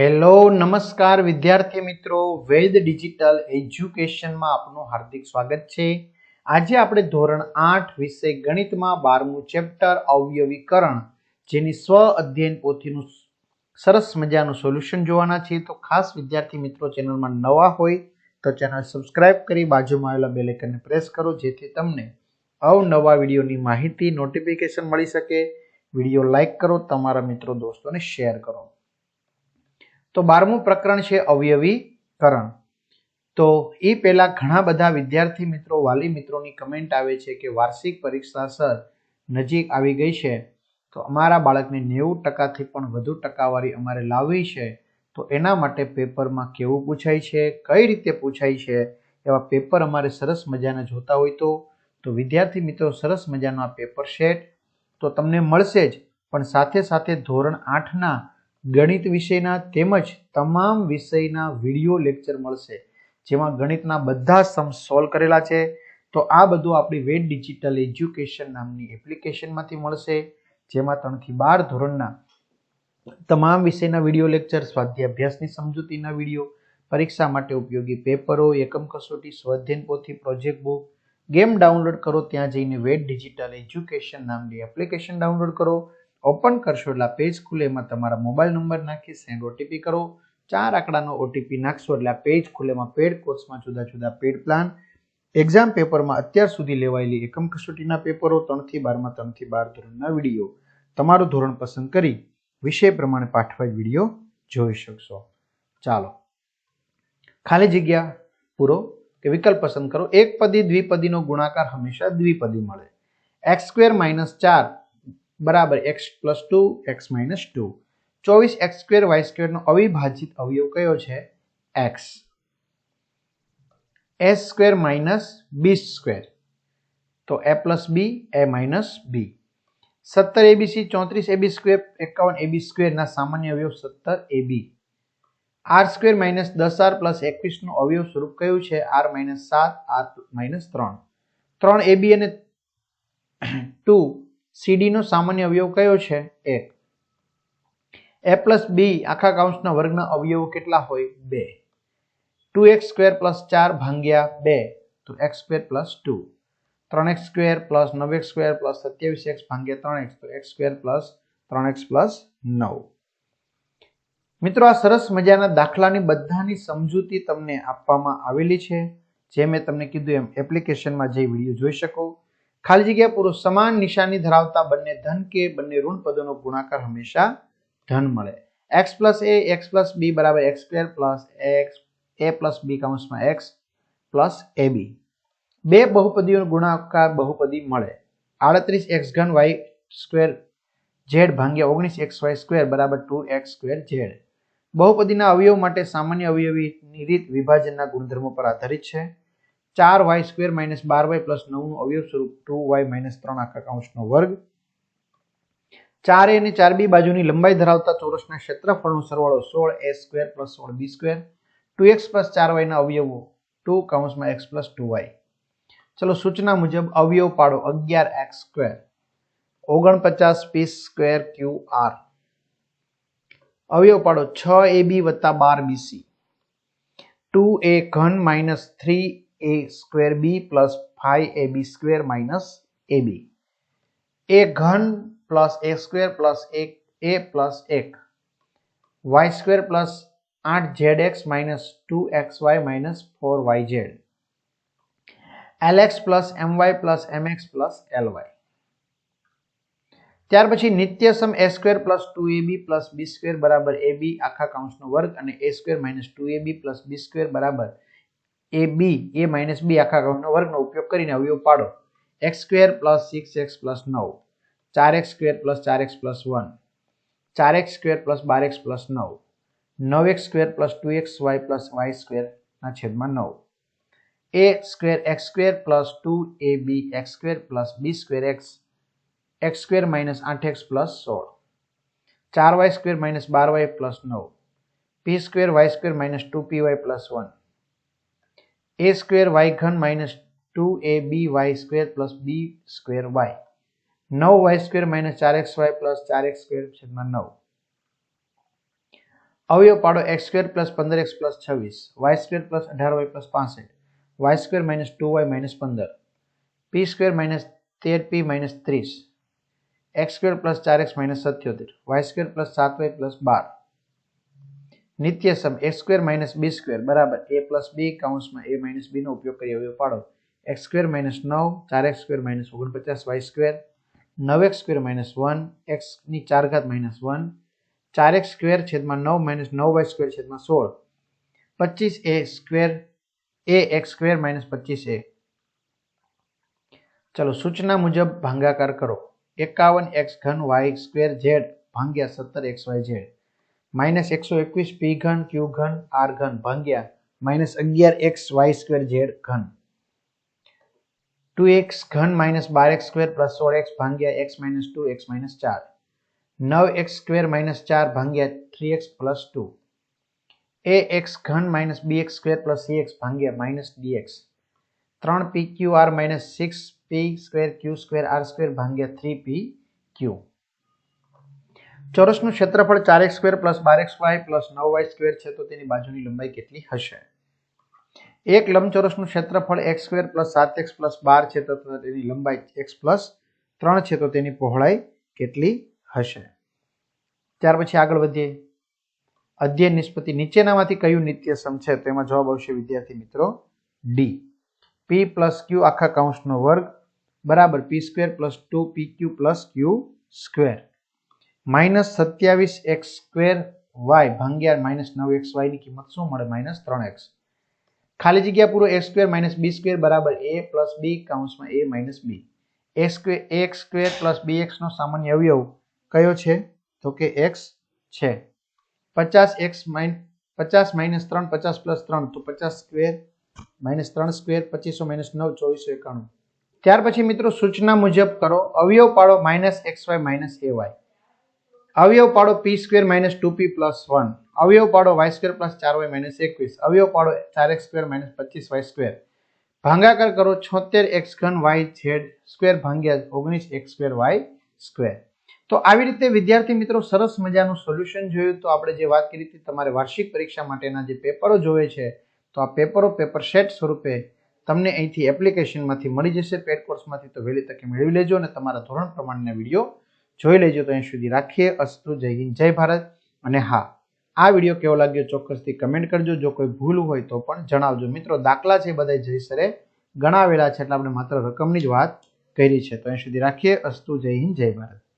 Hello, નમસ્કાર વિદ્યાર્થી મિત્રો. વેદ ડિજિટલ એજ્યુકેશનમાં આપનું હાર્દિક સ્વાગત છે. આજે આપણે ધોરણ આઠ વિષય ગણિતમાં બારમું ચેપ્ટર અવયવીકરણ, જેની સ્વ અધ્યયન પોથીનું સરસ મજાનું સોલ્યુશન જોવાના છીએ. તો ખાસ વિદ્યાર્થી મિત્રો, ચેનલમાં નવા હોય તો ચેનલ સબસ્ક્રાઇબ કરી બાજુમાં આવેલા બેલ આઇકનને પ્રેસ કરો, જેથી તમને અવનવા વિડીયોની માહિતી, નોટિફિકેશન મળી શકે. વીડિયો લાઇક કરો, તમારા મિત્રો, દોસ્તોને શેર કરો. તો બારમું પ્રકરણ છે અવયવીકરણ. તો એ પહેલા ઘણા બધા વિદ્યાર્થી મિત્રો, વાલી મિત્રોની કમેન્ટ આવે છે કે વાર્ષિક પરીક્ષા સર નજીક આવી ગઈ છે. તો અમારા બાળકને નેવું ટકાથી પણ વધુ ટકાવારી અમારે લાવવી છે. તો એના માટે પેપરમાં કેવું પૂછાય છે, કઈ રીતે પૂછાય છે, એવા પેપર અમારે સરસ મજાના જોતા હોય તો. તો વિદ્યાર્થી મિત્રો, સરસ મજાનો આ પેપર સેટ. તો તમને મળશે જ, પણ સાથે સાથે ધોરણ આઠના ગણિત વિષયના તેમજ તમામ વિષયના વીડિયો લેક્ચર મળશે, જેમાં ગણિતના બધા સમ સોલ્વ કરેલા છે. તો આ બધું આપણી વેટ ડિજિટલ એજ્યુકેશન નામની એપ્લિકેશનમાંથી મળશે, જેમાં ત્રણથી બાર ધોરણના તમામ વિષયના વીડિયો લેક્ચર સ્વાધ્યાય અભ્યાસની સમજૂતીના વીડિયો, પરીક્ષા માટે ઉપયોગી પેપરો, એકમ કસોટી સ્વાધ્યાયન પોથી પ્રોજેક્ટ બુક ગેમ ડાઉનલોડ કરો, ત્યાં જઈને વેટ ડિજિટલ એજ્યુકેશન નામની એપ્લિકેશન ડાઉનલોડ કરો. ઓપન કરશો એટલે પેજ ખુલે, એમાં તમારા મોબાઈલ નંબર નાખી સેન્ડ ઓટીપી કરો. ચાર આંકડાનો ઓટીપી નાખશો એટલે આ પેજ ખુલે, એમાં પેડ કોર્સમાં જુદા જુદા પેડ પ્લાન એક્ઝામ પેપરમાં અત્યાર સુધી લેવાયેલી એકમ કસોટીના પેપરો ત્રણથી બારમાં ત્રણથી બાર ધોરણના વીડિયો. તમારું ધોરણ પસંદ કરી વિષય પ્રમાણે પાઠવાય વીડિયો જોઈ શકશો. ચાલો. ખાલી જગ્યા પૂરો કે વિકલ્પ પસંદ કરો. એક પદી, દ્વિપદીનો ગુણાકાર હંમેશા દ્વિપદી મળે. એક્સ સ્ક્વેર માઇનસ ચાર બરાબર x plus two x minus two ચોવીસ એક્સ સ્ક્વેર વાય સ્ક્વેરનો અવિભાજિત અવયવ કયો છે? X s square minus b square તો એ પ્લસ બી એ માઇનસ બી સત્તર એબીસી ચોત્રીસ એબી સ્ક્વેર એકાવન એબી સ્ક્વેરના સામાન્ય અવયવ સત્તર એબી આર સ્ક્વેર માઇનસ દસ આર પ્લસ એકવીસનું અવયવ સ્વરૂપ કયું છે? આર માઇનસ સાત આર માઇનસ ત્રણ. ત્રણ એબી અને ટુ સીડીનો સામાન્ય અવયવ કયો છે? એક એ પ્લસ બી આખા કાઉન્સના વર્ગના અવયવો કેટલા હોય? બે. ટુ એક્સ સ્ક્વેર પ્લસ ચાર ભાંગ્યા બે. તો એક્સ સ્ક્વેર પ્લસ ટુ ત્રણ એક્સ સ્ક્વેર પ્લસ નવ એક્સ સ્ક્વેર પ્લસ સત્યાવીસ એક્સ ભાંગ્યા ત્રણ એક્સ તો એક્સ સ્ક્વેર પ્લસ ત્રણ એક્સ પ્લસ નવ. મિત્રો, આ સરસ મજાના દાખલાની બધાની સમજૂતી તમને આપવામાં આવેલી છે. જે મેં તમને કીધું એમ એપ્લિકેશનમાં જઈ વીડિયો જોઈ શકો. ખાલી જગ્યા પુરુષ સમાન નિશાની ધરાવતા બંને ધન કે બંને ઋણ પદોનો ગુણાકાર હંમેશા ધન મળે. X plus a x plus b બરાબર x square plus x a plus b કાઉન્સમાં x plus a b બે બહુપદીઓનો ગુણાકાર બહુપદી મળે. આડત્રીસ એક્સ ઘન વાય સ્ક્વેર ઝેડ ભાગ્યા ઓગણીસ એક્સ વાય સ્ક્વેર બરાબર ટુ એક્સ સ્ક્વેર ઝેડ બહુપદીના અવયવ માટે સામાન્ય અવયવીની રીત વિભાજનના ગુણધર્મો પર આધારિત છે. ચાર વાય સ્ક્વેર માઇનસ બાર વાય પ્લસ નવનું અવયવ સ્વરૂપ ટુ વાય માઇનસ ત્રણ આખા કાઉન્સનો વર્ગ. ચાર એ અને ચાર બી બાજુની લંબાઈ ધરાવતા ચોરસના ક્ષેત્રફળનો સરવાળો સોળ એ સ્ક્વેર પ્લસ સોળ b square. Two x plus ચાર વાયના અવયવો ટુ કાઉન્સમાં એક્સ પ્લસ ટુ વાય. ચલો સૂચના મુજબ અવયવ પાડો અગિયાર એક્સ સ્ક્વેર. ઓગણપચાસ પી સ્ક્વેર ક્યુ આર. અવયવ પાડો છ એ બી વત્તા બાર બીસી ટુ એ ઘન minus three a square b plus five a b square minus a b a ઘન પ્લસ એ સ્ક્વેર પ્લસ એક એ પ્લસ એક વાય સ્ક્વેર પ્લસ આઠ z x minus two x y minus four y z l x plus m y plus m x plus l y ત્યાર પછી નિત્યસમ a square plus two a b plus b square બરાબર એ બી આખા કાઉન્સનો વર્ગ અને a square minus two a b plus b square બરાબર એ બી, એ minus બી આખા કાઉન્સનો વર્ગનો ઉપયોગ કરીને અવયવ પાડો. X square plus six x plus નવ. ચાર એક્સ સ્ક્વેર પ્લસ ચાર એક્સ પ્લસ વન. ચાર એક્સ સ્ક્વેર પ્લસ બાર એક્સ પ્લસ નવ. નવ x square plus two x y plus y સ્ક્વેરના છેદમાં નવ. A square x square plus two a b x square plus b square x. X square minus આઠ x plus સોળ. ચાર Y square minus બાર Y plus નવ. P square y square minus two p y plus one. A square y ઘન minus two a b y square plus b square y નવ y square minus ચાર x y plus ચાર x square છેદમાં નવ. અવયવ પાડો x square plus પંદર x plus છવ્વીસ. વાય સ્ક્વેર પ્લસ અઢાર વાય પ્લસ પાસઠ. Y square minus two y minus પંદર. પી સ્ક્વેર માઇનસ તેર પી માઇનસ ત્રીસ. એક્સ સ્ક્વેર પ્લસ ચાર એક્સ માઇનસ સત્યોતેર. વાય સ્ક્વેર પ્લસ સાત વાય પ્લસ બાર. નિત્ય સમ x square minus b square બરાબર. એ પ્લસ બી કાઉન્સમાં એ માઇનસ બીનો ઉપયોગ કરી અવયવ પાડો એક્સ સ્ક્વેર માઇનસ નવ, ચાર એક્સ સ્ક્વેર માઇનસ ઓગણપચાસ વાય સ્ક્વેર નવ એક્સ સ્ક્વેર માઇનસ વન એક્સની ચાર ઘાત માઇનસ વન ચાર એક્સ સ્ક્વેર છેદમાં નવ માઇનસ નવ વાય સ્ક્વેર છેદમાં સોળ. પચીસ a square a x square minus પચીસ એ ચલો, સૂચના મુજબ ભાંગાકાર કરો. એકાવન એક્સ ઘન વાય સ્ક્વેર ઝેડ ભાંગ્યા સત્તર એક્સ વાય ઝેડ માઇનસ એકસો એકવીસ પી ઘન ક્યુ ઘન આર ઘન ભાંગ્યા માઇનસ અગિયાર એક્સ વાય સ્ક્વેર ઝેડ ઘન. ટુ એક્સ ઘન માઇનસ બાર એક્સ સ્ક્વેર પ્લસ સોળ એક્સ ભાંગ્યા x minus two, x minus ચાર. નવ એક્સ સ્ક્વેર માઇનસ ચાર ભાંગ્યા three x plus two. A x ઘન minus b x square plus c x ભાંગ્યા માઇનસ ડી એક્સ. ત્રણ p q r minus six p square q square r square ભાંગ્યા three p q. ચોરસનું ક્ષેત્રફળ ચાર x square plus બાર x y plus નવ y square છે, તો તેની બાજુની લંબાઈ કેટલી હશે? એક લંબચોરસનું ક્ષેત્રફળ એક્સ સ્ક્વેર પ્લસ સાત એક્સ પ્લસ બાર છે, તો તેની લંબાઈ એક્સ પ્લસ ત્રણ છે, તો તેની પહોળાઈ કેટલી હશે? ત્યાર પછી આગળ વધીએ. અધ્યયન નિષ્પત્તિ નીચેનામાંથી કયું નિત્ય સમ છે, તો એમાં જવાબ આવશે વિદ્યાર્થી મિત્રો ડી પી પ્લસ ક્યુ આખા કાઉન્સનો વર્ગ, બરાબર p square plus two p q plus q square. Minus સત્યાવીસ એક્સ સ્ક્વેર વાય ભાંગ્યા માઇનસ નવ એક્સ વાયની કિંમત શું મળે? માઇનસ ત્રણ એક્સ. ખાલી જગ્યા પૂરો x square minus b square બરાબર a plus B કાઉન્સમાં a minus b. A square x square plus b એક્સનો સામાન્ય અવયવ કયો છે? તો કે એક્સ છે. પચાસ એક્સ માઇન પચાસ માઇનસ ત્રણ, પચાસ પ્લસ ત્રણ, તો પચાસ સ્ક્વેર માઇનસ ત્રણ સ્ક્વેર, પચીસો માઇનસ નવ, ચોવીસો એકાણું. ત્યાર પછી મિત્રો સૂચના મુજબ કરો, અવયવ પાડો minus x y minus a y. અવયવ પાડો p square minus two p plus one અવયવ પાડો વાય સ્ક્વેર પ્લસ ચાર વાય માઇનસ એકવીસ. અવયવ પાડો ચાર એક્સ સ્ક્વેર માઇનસ પચીસ વાય સ્ક્વેર ભાંગાકાર કરો છોતેર એક્સ ઘન વાય ઝેડ સ્ક્વેર ભાંગ્યા ઓગણીસ એક્સ સ્ક્વેર વાય સ્ક્વેર તો આવી રીતે વિદ્યાર્થી મિત્રો સરસ મજાનું સોલ્યુશન જોયું તો આપણે જે વાત કરી હતી તમારે વાર્ષિક પરીક્ષા માટેના જે પેપરો જોવે છે, તો આ પેપરો પેપર સેટ સ્વરૂપે તમને અહીંથી એપ્લિકેશનમાંથી મળી જશે પેડ કોર્સમાંથી તો વહેલી તકે મેળવી લેજો અને તમારા ધોરણ પ્રમાણેના વીડિયો જોઈ લેજો તો અહીં સુધી રાખીએ. અસ્તુ, જય હિન્દ, જય ભારત અને હા, આ વીડિયો કેવો લાગ્યો ચોક્કસથી કમેન્ટ કરજો. જો કોઈ ભૂલ હોય તો પણ જણાવજો. મિત્રો, દાખલા છે બધા જય સરે, ગણાવેલા છે એટલે આપણે માત્ર રકમની જ વાત કરી છે. તો અહીં સુધી રાખીએ. અસ્તુ, જય હિન્દ, જય ભારત.